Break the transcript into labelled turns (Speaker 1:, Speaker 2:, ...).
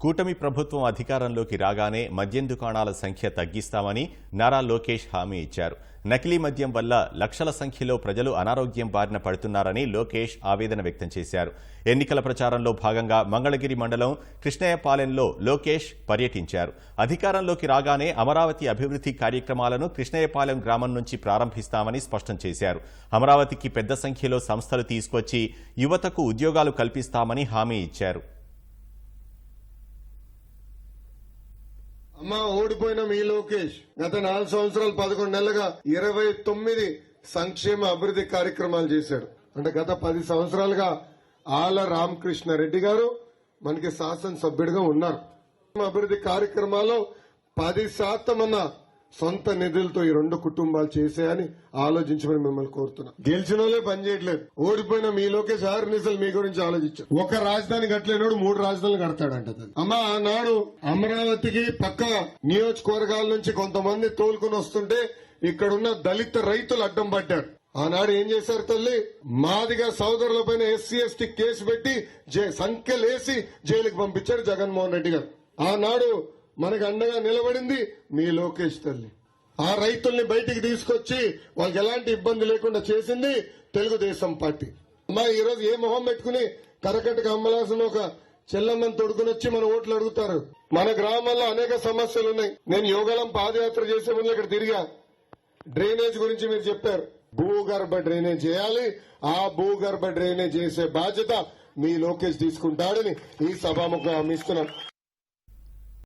Speaker 1: కూటమి ప్రభుత్వం అధికారంలోకి రాగానే మద్యం దుకాణాల సంఖ్య తగ్గిస్తామని నారా లోకేష్ హామీ ఇచ్చారు. నకిలీ మద్యం వల్ల లక్షల సంఖ్యలో ప్రజలు అనారోగ్యం బారిన పడుతున్నారని లోకేష్ ఆవేదన వ్యక్తం చేశారు. ఎన్నికల ప్రచారంలో భాగంగా మంగళగిరి మండలం కృష్ణయ్యపాలెంలో లోకేష్ పర్యటించారు. అధికారంలోకి రాగానే అమరావతి అభివృద్ధి కార్యక్రమాలను కృష్ణయ్యపాలెం గ్రామం నుంచి ప్రారంభిస్తామని స్పష్టం చేశారు. అమరావతికి పెద్ద సంఖ్యలో సంస్థలు తీసుకొచ్చి యువతకు ఉద్యోగాలు కల్పిస్తామని హామీ ఇచ్చారు.
Speaker 2: మా ఓడిపోయిన మీ లోకేష్ గత నాలుగు సంవత్సరాలు పదకొండు నెలలుగా ఇరవై తొమ్మిది సంక్షేమ అభివృద్ధి కార్యక్రమాలు చేశాడు. అంటే గత పది సంవత్సరాలుగా ఆల రామకృష్ణ రెడ్డి గారు మనకి శాసనసభ్యుడిగా ఉన్నారు. అభివృద్ధి కార్యక్రమాల్లో పది శాతం అన్న సొంత నిధులతో ఈ రెండు కుటుంబాలు చేసేయని ఆలోచించమని మిమ్మల్ని కోరుతున్నా. గెలిచిన వాళ్ళే పని చేయట్లేదు. ఓడిపోయిన మీ లోకేష్ ఆరు నిధులు మీ గురించి ఆలోచించారు. ఒక రాజధాని కట్టలేనోడు మూడు రాజధానులు కడతాడంట అమ్మా ఆనాడు అమరావతికి పక్క నియోజకవర్గాల నుంచి కొంతమంది తోలుకుని వస్తుంటే ఇక్కడున్న దళిత రైతులు అడ్డం పడ్డారు. ఆనాడు ఏం చేశారు తల్లి? మాదిగా సోదరుల పైన ఎస్సీ ఎస్టీ కేసు పెట్టి జై- సంఖ్యలేసి జైలుకి పంపించారు జగన్మోహన్ రెడ్డి గారు. ఆనాడు మనకు అండగా నిలబడింది మీ లోకేష్ తల్లి. ఆ రైతుల్ని బయటికి తీసుకొచ్చి వాళ్ళకి ఎలాంటి ఇబ్బంది లేకుండా చేసింది తెలుగుదేశం పార్టీ. అమ్మా ఈరోజు ఏ మొహం పెట్టుకుని కరకట్టకు అమ్మలాసిన ఒక చెల్లమ్మని తొడుకుని వచ్చి మన ఓట్లు అడుగుతారు? మన గ్రామాల్లో అనేక సమస్యలు ఉన్నాయి. నేను యోగాలం పాదయాత్ర చేసే ముందు ఇక్కడ తిరిగా. డ్రైనేజ్ గురించి మీరు చెప్పారు. భూగర్భ డ్రైనేజ్ చేయాలి. ఆ భూగర్భ డ్రైనేజ్ చేసే బాధ్యత మీ లోకేష్ తీసుకుంటాడని ఈ సభాముఖం హామీ